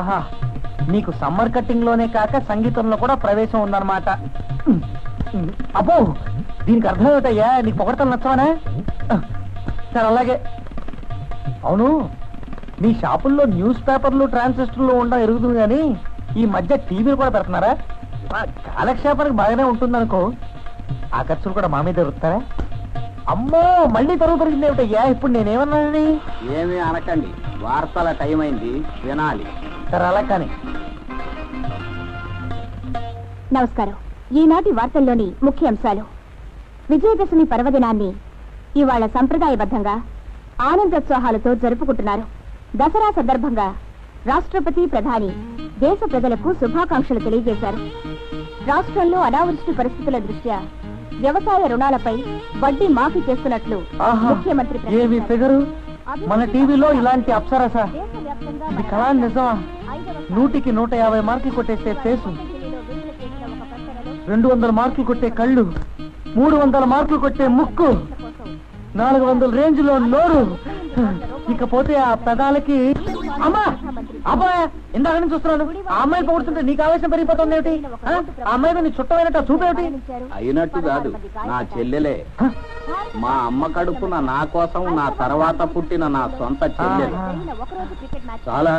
ఆహా నీకు సమ్మర్ కట్టింగ్లోనే కాక సంగీతంలో కూడా ప్రవేశం ఉందన్నమాట. అబ్బో దీనికి అర్థం ఏమిటయ్యా? నీకు పొగడతలు నచ్చవనా? సరే అలాగే. అవును మీ షాపుల్లో న్యూస్ పేపర్లు ట్రాన్సిస్టర్లు ఉండడం ఎరుగుతుంది కానీ ఈ మధ్య టీవీలు కూడా పెడుతున్నారా? కాలక్షేపానికి బాగానే ఉంటుంది అనుకో ఆ ఖర్చులు కూడా మా మీద దొరుకుతారా అమ్మో మళ్ళీ తరువు పెరిగింది ఏమిటయ్యా? ఇప్పుడు నేనేమన్నానని ఏమీ అనకండి. వార్తల టైం అయింది. వినాలి. నమస్కారం. ఈనాటి వార్తల్లోని ముఖ్య అంశాలు. విజయదశమి పర్వదినాన్ని ఇవాళ సంప్రదాయబద్ధంగా ఆనందోత్సాహాలతో జరుపుకుంటున్నారు. దసరా సందర్భంగా రాష్ట్రపతి ప్రధాని దేశ ప్రజలకు శుభాకాంక్షలు తెలియజేశారు. రాష్ట్రంలో అనావృష్టి పరిస్థితుల దృష్ట్యా వ్యవసాయ రుణాలపై వడ్డీ మాఫీ చేస్తున్నట్లు ముఖ్యమంత్రి మన టీవీలో ఇలాంటి అప్సరస. కళా నిజమా? నూటికి నూట యాభై మార్కులు కొట్టేసే ఫేసు రెండు వందల మార్కులు కొట్టే కళ్ళు. మూడు వందల మార్కులు కొట్టే ముక్కు. నాలుగు వందల రేంజ్లో నోరు. ఇకపోతే ఆ పెదాలకి అమ్మా! అబ్బాయ్ ఇందాక నుంచి చూస్తున్నాను ఆ అమ్మాయి పొగుడుతుంటే నీకు ఆవేశం పెరిగిపోతుంది ఏమిటి? ఆ? అమ్మాయి నీ చుట్టమైనట్టు చూపేమిటి అయినట్టు కాదు. నా చెల్లెలే. మా అమ్మ కడుపున నా కోసం నా తర్వాత పుట్టిన నా సొంత చెల్లెలు. ఒకరోజు క్రికెట్ మ్యాచ్. చాలా?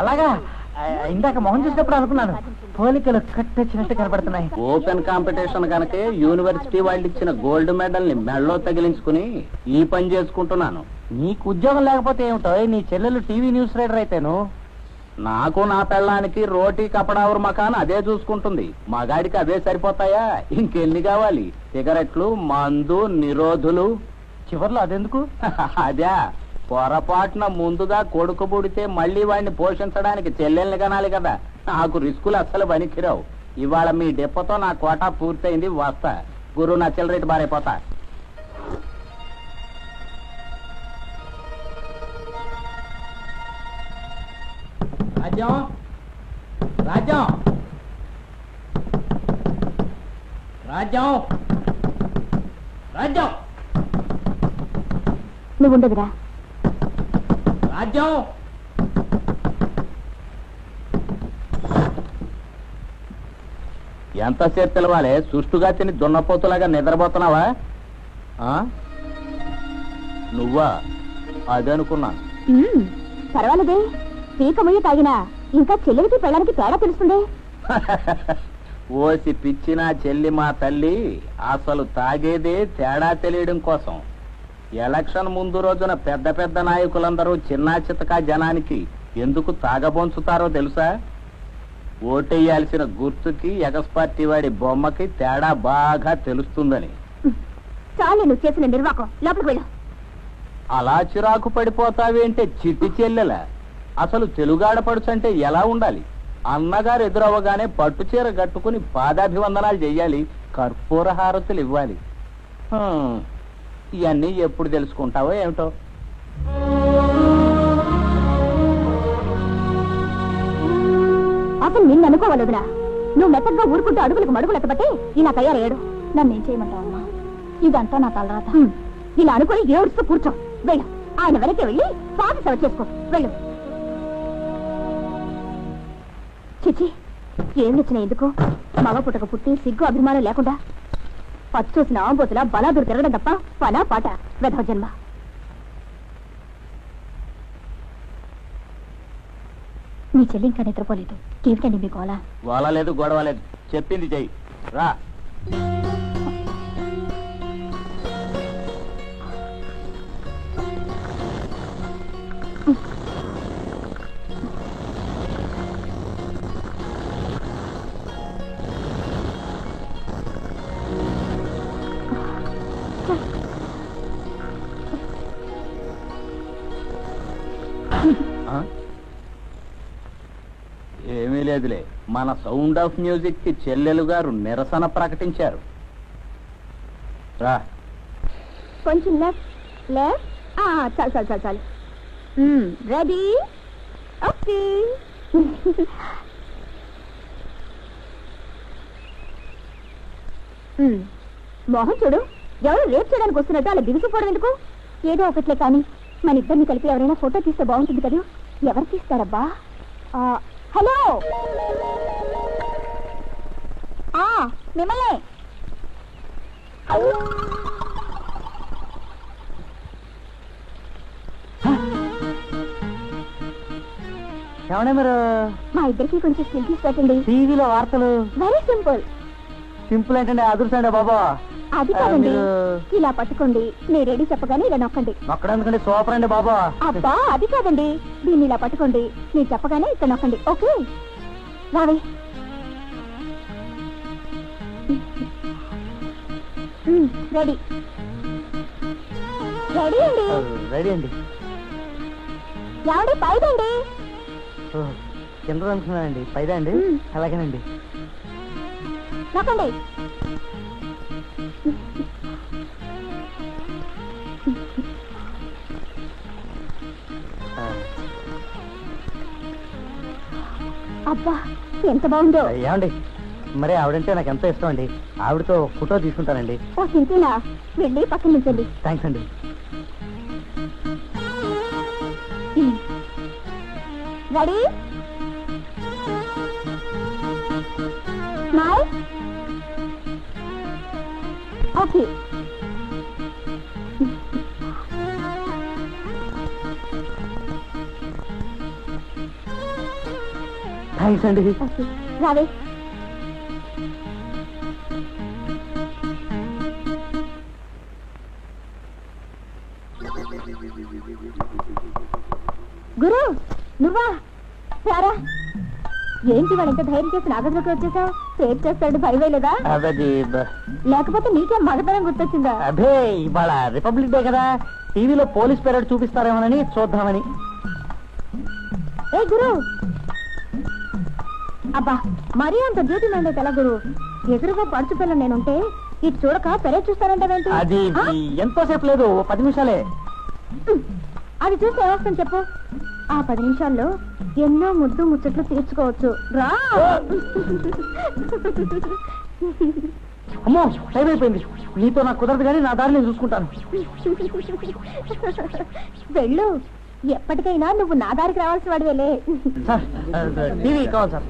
అలాగా? ఇందాక మొహం చూసినప్పుడు అనుకున్నాను. పోలికలు కట్టొచ్చినట్టు కనబడుతున్నాయి. ఓపెన్ కాంపిటీషన్ కనుకే యూనివర్సిటీ వాళ్ళు ఇచ్చిన గోల్డ్ మెడల్ని మెడలో తగిలించుకుని ఈ పని చేసుకుంటున్నాను. నీకు ఉద్యోగం లేకపోతే ఏమిటో? నీ చెల్లెలు టీవీ న్యూస్ రైడర్ అయితేను? నాకు నా పెళ్ళానికి రోటీ కపడావురు మకాన్ అదే చూసుకుంటుంది. మగాడికి అవే సరిపోతాయా? ఇంకెన్ని కావాలి? సిగరెట్లు మందు నిరోధులు. చివర్లో అదెందుకు? అదే పొరపాటున ముందుగా కొడుకు పుడితే మళ్ళీ వాడిని పోషించడానికి చెల్లెల్ని కనాలి కదా. నాకు రిస్కులు అస్సలు పనికిరావు. ఇవాళ మీ డెప్పతో నా కోటా పూర్తయింది వస్తా. గురువు నా చిల్లరెడ్డి బారైపోతా. రాజ్యం. రాజ్యం. రాజ్యం. రాజ్యం. నువ్వు ఉండదురా రాజ్యం ఎంతసేపు పిలవాలి? సుష్టుగా తిని దున్నపోతులాగా నిద్రపోతున్నావా? ఆ? నువ్వా? అదనుకున్నాను మ్మ్, పర్వాలేదే. పీక ముయ్యి తాగినా ఇంకా చెల్లెలికి పెళ్ళడానికి తేడా తెలుస్తుంది? ఓసి పిచ్చిన చెల్లి మా తల్లి అసలు తాగేదే తేడా తెలియడం కోసం. ఎలక్షన్ ముందు రోజున పెద్ద పెద్ద నాయకులందరూ చిన్నా చితకా జనానికి ఎందుకు తాగబొంచుతారో తెలుసా? ఓటేయాల్సిన గుర్తుకి ఎగస్పార్టీ వాడి బొమ్మకి తేడా బాగా తెలుస్తుందని. చాలే నువ్వు చేసిన నిర్వాకం. లోపలికి వెళ్ళు. అలా చిరాకు పడిపోతావేంటే చిట్టి చెల్లెల? అసలు తెలుగాడపడుచంటే ఎలా ఉండాలి? అన్నగారు ఎదురవ్వగానే పట్టు చీర కట్టుకుని పాదాభివందనాలు చెయ్యాలి కర్పూర హారతులు ఇవ్వాలి. హ్మ్, ఇవన్నీ ఎప్పుడు తెలుసుకుంటావో ఏమిటో? అసలు నిన్ను అనుకోవాలదురా. నువ్వు మెత్తగా ఊరుకుంటూ అడుగులకు మడుగులు ఎత్తబట్టి ఇలా తయారయ్యాడు. నన్ను ఏం చేయమంటావమ్మా? ఇదంతా నా తలరాత. ఇలా అనుకుని ఏడుస్తూ కూర్చో. వెళ్ళు. ఆయన వెనక్కి వెళ్ళి పాత సేవ చేసుకో. వెళ్ళు. చిచి ఏం నచ్చిన ఎందుకు? మగ పుట్టక పుట్టి సిగ్గు అభిమానం లేకుండా పచ్చి చూసిన ఆంబోతుల బలాదురు తిరగడం తప్ప పనా పాట వెధవ జన్మ. నీ చెల్లి ఇంకా నిద్రపోలేదు. ఏమిటండి మీ గోళ గోల లేదు గొడవ లేదు. చెప్పింది చెయ్యి. రా. ఆ? ఏమీ లేదులే. మన సౌండ్ ఆఫ్ మ్యూజిక్కి చెల్లెలు గారు నిరసన ప్రకటించారు. రా. కొంచెం లెఫ్ట్ లెఫ్ట్ చాలు చాలు చాలు చాలు. రెడీ? ఓకే. మోహన్ చూడు. ఎవరు రేపు చేయడానికి వస్తున్నట్టు అలా దిగుసిపోవడం ఎందుకు? ఏదో ఒకట్లే కానీ. మన ఇద్దరిని కలిపి ఎవరైనా ఫోటో తీస్తే బాగుంటుంది కదా? ఎవరు తీస్తారబ్బా? హలో! ఆ, మిమ్మల్ని. మీరు? మా ఇద్దరికి కొంచెం స్టిల్ తీసి పెట్టండి టీవీలో వార్తలు. వెరీ సింపుల్ సింపుల్ ఏంటంటే అదృష్టం అండి బాబా. అది కాదండి. ఇలా పట్టుకోండి. మీరు రెడీ చెప్పగానే ఇలా నొక్కండి. నొక్కడానికి సూపర్ అండి బాబా. అబ్బా అది కాదండి. దీన్ని ఇలా పట్టుకోండి. మీరు చెప్పగానే ఇక్కడ నొక్కండి ఓకే? రావే. రెడీ. రెడీ అండి. రెడీ అండి. ఎవడి పైదండి? కింద అనుకున్నానండి పైదా అండి. అలాగేనండి. నొక్కండి ఆ, అబ్బా ఎంత బాగుందో. ఏమండి? మరి ఆవిడంటే నాకు ఎంతో ఇష్టం అండి. ఆవిడతో ఫోటో తీసుకుంటానండి. ఓ సింతేనా వెళ్ళి పక్కన నుంచండి. థ్యాంక్స్ అండి. రెడీ? ఓకే. థ్యాంక్స్ అండి. రావే. గురు నువ్వా? సారా ఏంటి వాడు ఎంత ధైర్యం చేసి నాగదులోకి వచ్చేసావు? సేవ్ చేస్తాడు భయం లేదా? అదే లేకపోతే నీకేం మగతనం గుర్తొచ్చిందా? అదే ఇవాళ రిపబ్లిక్ డే కదా. టీవీలో పోలీస్ పెరేడ్ చూపిస్తారేమోనని చూద్దామని. ఏ గురు! అబ్బా మరీ అంత డ్యూటీ మైండ్ ఎలా గురు. ఎదురుగా పడుచు పిల్ల నేనుంటే ఇటు చూడక పెరేడ్ చూస్తానంటావేంటి అది? ఎంతోసేపు లేదు పది నిమిషాలే. అది చూసి ఏమొస్తుంది చెప్పు? ఆ పది నిమిషాల్లో ఎన్నో ముద్దు ముచ్చట్లు తీర్చుకోవచ్చు. రా! అమ్మో టైం అయిపోయింది. నీతో నాకు కుదరదు కానీ నా దారి నేను చూసుకుంటాను. వెళ్ళు. ఎప్పటికైనా నువ్వు నా దారికి రావాల్సిన వాడివేలే. సార్ టీవీ కావాలి సార్.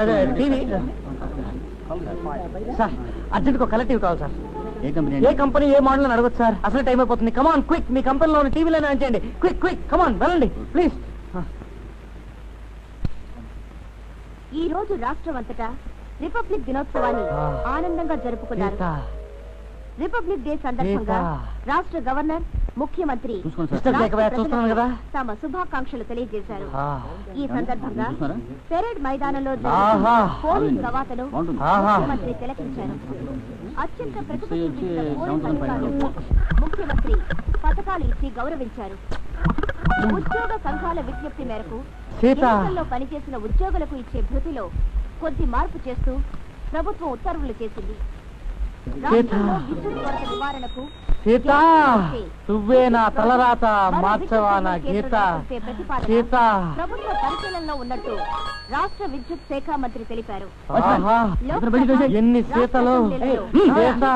అదే టీవీ. సార్ అర్జెంట్గా కలర్ టీవీ కావాలి సార్. ఏ కంపెనీ ఏ కంపెనీ ఏ మోడల్ అని అడగచ్చు సార్. అసలు టైం అయిపోతుంది. కమాన్ క్విక్ మీ కంపెనీలో ఉన్న టీవీలో చేయండి. క్విక్ క్విక్ కమాన్ వెళ్ళండి. ప్లీజ్ ఈ రోజు రాష్ట్రం అంతటా రిపబ్లిక్ దినోత్సవాన్ని. ఆనందంగా జరుపుకున్నారు. రిపబ్లిక్ డే సందర్భంగా. రాష్ట్ర గవర్నర్ ముఖ్యమంత్రి తమ శుభాకాంక్షలు తెలియజేశారు. ఈ సందర్భంగా? పెరేడ్ మైదానంలో పోలింగ్ కవాతను. ముఖ్యమంత్రి తిలకించారు. అత్యంత ముఖ్యమంత్రి పథకాలు ఇచ్చి గౌరవించారు. ఉద్యోగ సంఘాల విజ్ఞప్తి మేరకు పనిచేసిన ఉద్యోగులకు ఇచ్చే భృతిలో కొద్ది మార్పు చేస్తూ ప్రభుత్వం ఉత్తర్వులు చేసింది. సీత నువ్వే నా తలరాత మార్చవా నా గీత సీత ప్రభుత్వ పరిశీలనలో ఉన్నట్టు రాష్ట్ర విద్యుత్ శాఖ మంత్రి తెలిపారు ఎన్ని సీతలు సీత